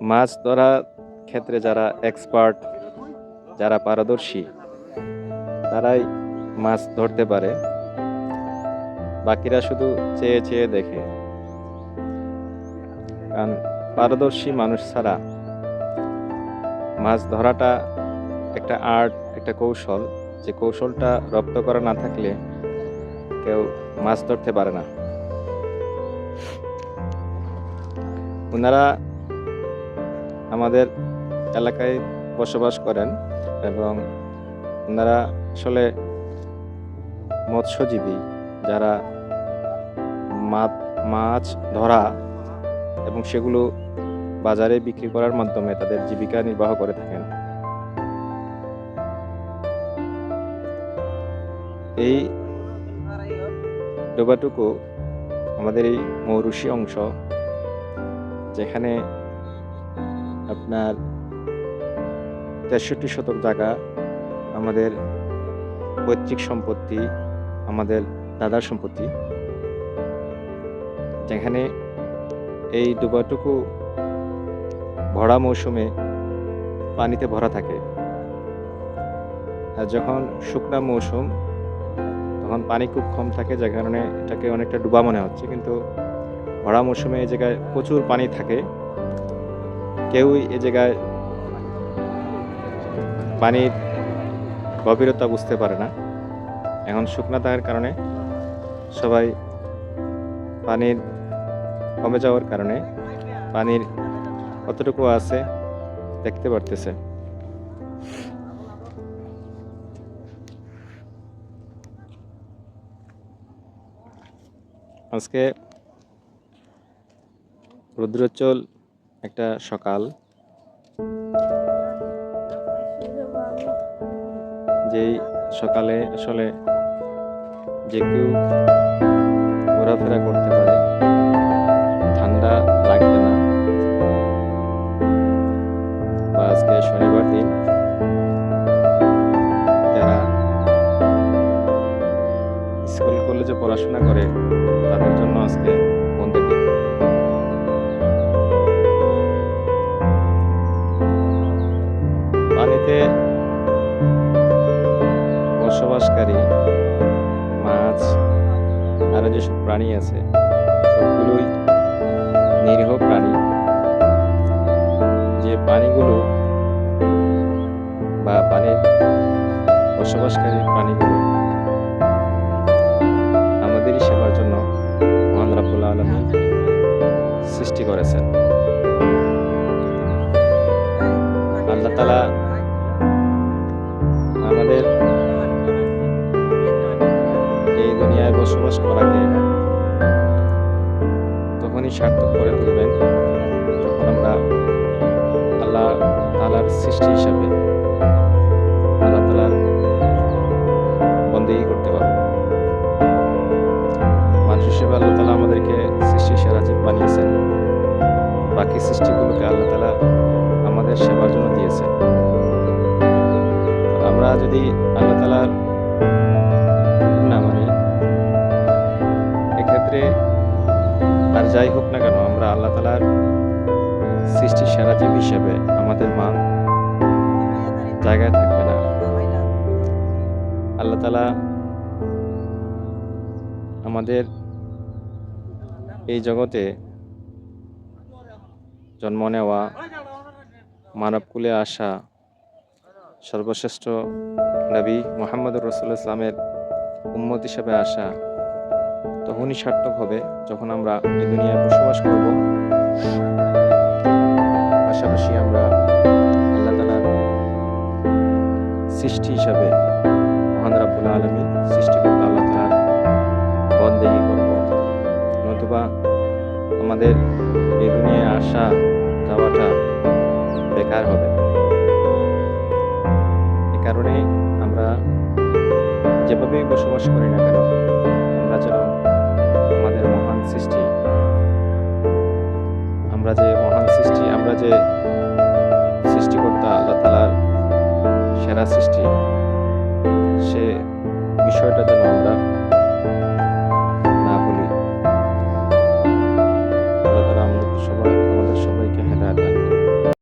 মাছ ধরা ক্ষেত্রে যারা এক্সপার্ট যারা পারদর্শী, তারাই মাছ ধরতে পারে। বাকিরা শুধু চেয়ে চেয়ে দেখে। কারণ পারদর্শী মানুষ ছাড়া মাছ ধরাটা একটা আর্ট একটা কৌশল। যে কৌশলটা রপ্ত করা না থাকলে কেউ মাছ ধরতে পারে না। ওনারা আমাদের এলাকায় বসবাস করেন এবং ওনারা আসলে মৎস্যজীবী যারা মাছ ধরা এবং সেগুলো বাজারে বিক্রি করার মাধ্যমে তাদের জীবিকা নির্বাহ করে থাকেন। এই ডোবাটুকু আমাদের এই মৌরুষি অংশ, যেখানে আপনার তেষট্টি শতক জায়গা আমাদের পৈতৃক সম্পত্তি, আমাদের দাদার সম্পত্তি। যেখানে এই ডোবাটুকু ভরা মৌসুমে পানিতে ভরা থাকে। আর যখন শুকনা মৌসুম, তখন পানি খুব কম থাকে যে কারণে এটাকে অনেকটা ডুবা মনে হচ্ছে। কিন্তু ভরা মৌসুমে এই জায়গায় প্রচুর পানি থাকে। কেউই এ জায়গায় পানির গভীরতা বুঝতে পারে না। এখন শুকনা থাকার কারণে সবাই পানির কমে যাওয়ার কারণে পানির কতটুকু আছে দেখতে পারতেছে। আজকে রুদ্রোজ্জ্বল একটা সকাল। যেই সকালে আসলে যে কেউ ঘোরাফেরা করতে পারে, ঠান্ডা লাগবে না। বা আজকে শনিবার দিন, যারা স্কুল কলেজে পড়াশোনা করে আরও যেসব প্রাণী আছে, সবগুলোই নিরীহ প্রাণী। যে প্রাণীগুলো বা পানির বসবাসকারী প্রাণীগুলো, আমাদেরই সেবার জন্য মহান রাব্বুল আলমী সৃষ্টি করেছেন। বসবাস করাকে তখনই সার্থক করে তুলবেন। যখন আমরা আল্লাহ তালার সৃষ্টি হিসাবে আল্লাহ তালার বন্দেগী করতে পারব। মানুষ হিসেবে আল্লাহ তালা আমাদেরকে সৃষ্টি সেরা জীব বানিয়েছেন। বাকি সৃষ্টিগুলোকে আল্লাহ তালা আমাদের সেবার জন্য দিয়েছেন। আমরা যদি আল্লাহ তালার যাই হোক না কেন, আমরা আল্লাহ তালার সৃষ্টি সেরা জীব হিসেবে আমাদের মান জায়গায় থাকবে না। আল্লাহ তালা আমাদের এই জগতে জন্ম নেওয়া মানবকুলে আসা সর্বশ্রেষ্ঠ নবী মোহাম্মদ রসুল ইসলামের উম্মত হিসাবে আসা তখনই সার্থক হবে যখন আমরা এই দুনিয়ায় বসবাস করব। পাশাপাশি আমরা আল্লাহ তালার সৃষ্টি হিসাবে মহান রাব্বুল আলমী সৃষ্টিকর্তা আল্লাহ তালার বন্দেগী করব। নতুবা আমাদের এই দুনিয়ায় আসা, যাওয়াটা বেকার হবে। এ কারণে আমরা যেভাবেই বসবাস করি না কেন, আমরা যেন সৃষ্টি সে বিষয়টা যেন আমরা